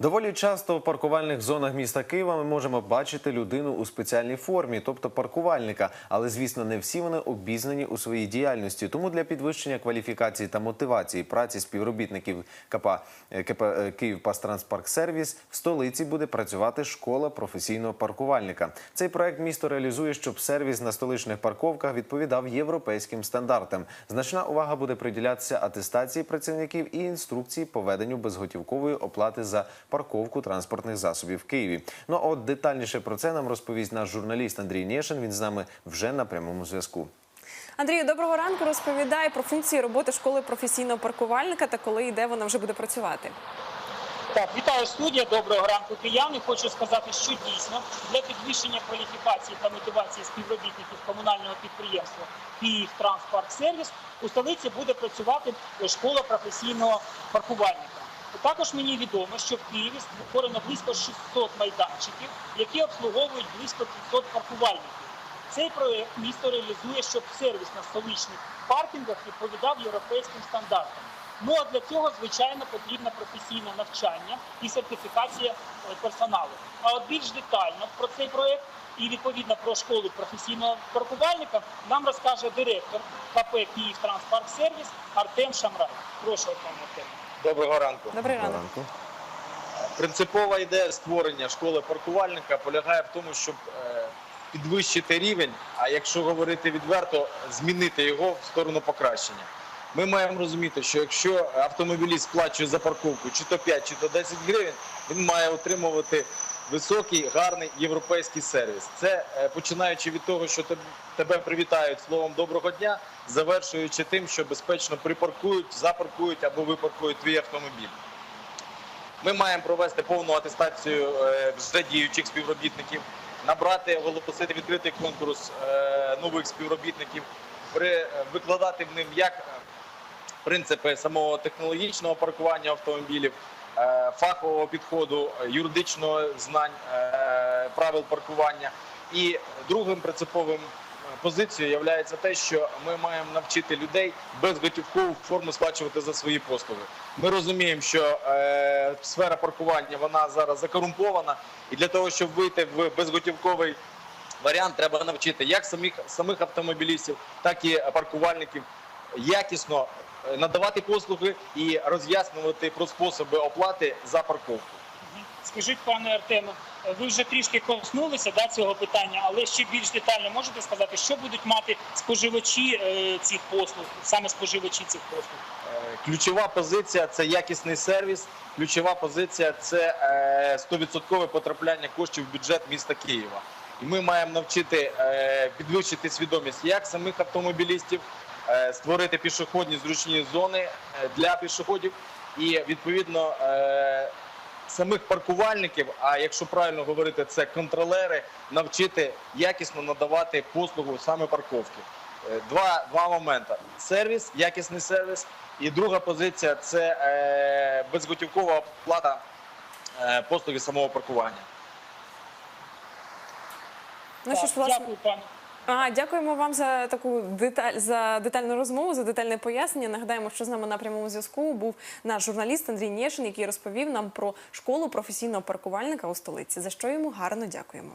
Доволі часто в паркувальних зонах міста Києва ми можемо бачити людину у спеціальній формі, тобто паркувальника. Але звісно, не всі вони обізнані у своїй діяльності. Тому для підвищення кваліфікації та мотивації праці співробітників КП, е, КП е, Київ Пастранспарксервіс в столиці буде працювати школа професійного паркувальника. Цей проект місто реалізує, щоб сервіс на столичних парковках відповідав європейським стандартам. Значна увага буде приділятися атестації працівників і інструкції по веденню безготівкової оплати за парковку транспортних засобів в Києві. Ну а от детальніше про це нам розповість наш журналіст Андрій Нєшин. Він з нами вже на прямому зв'язку. Андрію, доброго ранку. Розповідай про функції роботи школи професійного паркувальника та коли і де вона вже буде працювати. Так, вітаю студія. Доброго ранку, кияни. Хочу сказати, що дійсно для підвищення кваліфікації та мотивації співробітників комунального підприємства Київ Транспарк-сервіс у столиці буде працювати школа професійного паркувальника. Також мені відомо, що в Києві створено близько 600 майданчиків, які обслуговують близько 500 паркувальників. Цей проект місто реалізує, щоб сервіс на столичних паркінгах відповідав європейським стандартам. Ну а для цього, звичайно, потрібно професійне навчання і сертифікація е, персоналу. А от більш детально про цей проект і відповідно про школу професійного паркувальника нам розкаже директор КП Київ Сервіс Артем Шамрай. Прошу пане Артем. Доброго ранку. Добрий ранок. Ранку. Принципова ідея створення школи паркувальника полягає в тому, щоб е, підвищити рівень, а якщо говорити відверто, змінити його в сторону покращення. Ми маємо розуміти, що якщо автомобіліст сплачує за парковку чи то 5, чи то 10 гривень, він має отримувати високий, гарний європейський сервіс. Це е, починаючи від того, що тебе привітають словом доброго дня, завершуючи тим, що безпечно припаркують, запаркують або випаркують твій автомобіль. Ми маємо провести повну атестацію е, вже діючих співробітників, набрати, оголосити відкритий конкурс е, нових співробітників, викладати в ним як принципи самого технологічного паркування автомобілів, фахового підходу, е, юридичного знань е, правил паркування. І другим принциповим е, позицією є те, що ми маємо навчити людей безготівкову форму сплачувати за свої послуги. Ми розуміємо, що е, сфера паркування вона зараз закорумпована, і для того, щоб вийти в безготівковий варіант, треба навчити як самих самих автомобілістів, так і паркувальників якісно е, надавати послуги і роз'яснювати про способи оплати за парковку. Скажіть, пане Артеме, ви вже трішки коснулися да, цього питання, але ще більш детально можете сказати, що будуть мати споживачі е, цих послуг, саме споживачі цих послуг? Е, Ключова позиція це якісний сервіс. Ключова позиція це е, 100% потрапляння коштів в бюджет міста Києва. І ми маємо навчити е, підвищити свідомість як самих автомобілістів, е, створити пішохідні зручні зони е, для пішоходів і відповідно е, самих паркувальників. А якщо правильно говорити, це контролери, навчити якісно надавати послугу саме парковки. Е, Два, два моменти: сервіс, якісний сервіс, і друга позиція це е, безготівкова оплата е, послуги самого паркування. Ну що ж, власне, Дякую, пане. Ага, дякуємо вам за таку деталь за детальну розмову, за детальне пояснення. Нагадаємо, що з нами на прямому зв'язку був наш журналіст Андрій Нєшин, який розповів нам про школу професійного паркувальника у столиці. За що йому гарно дякуємо.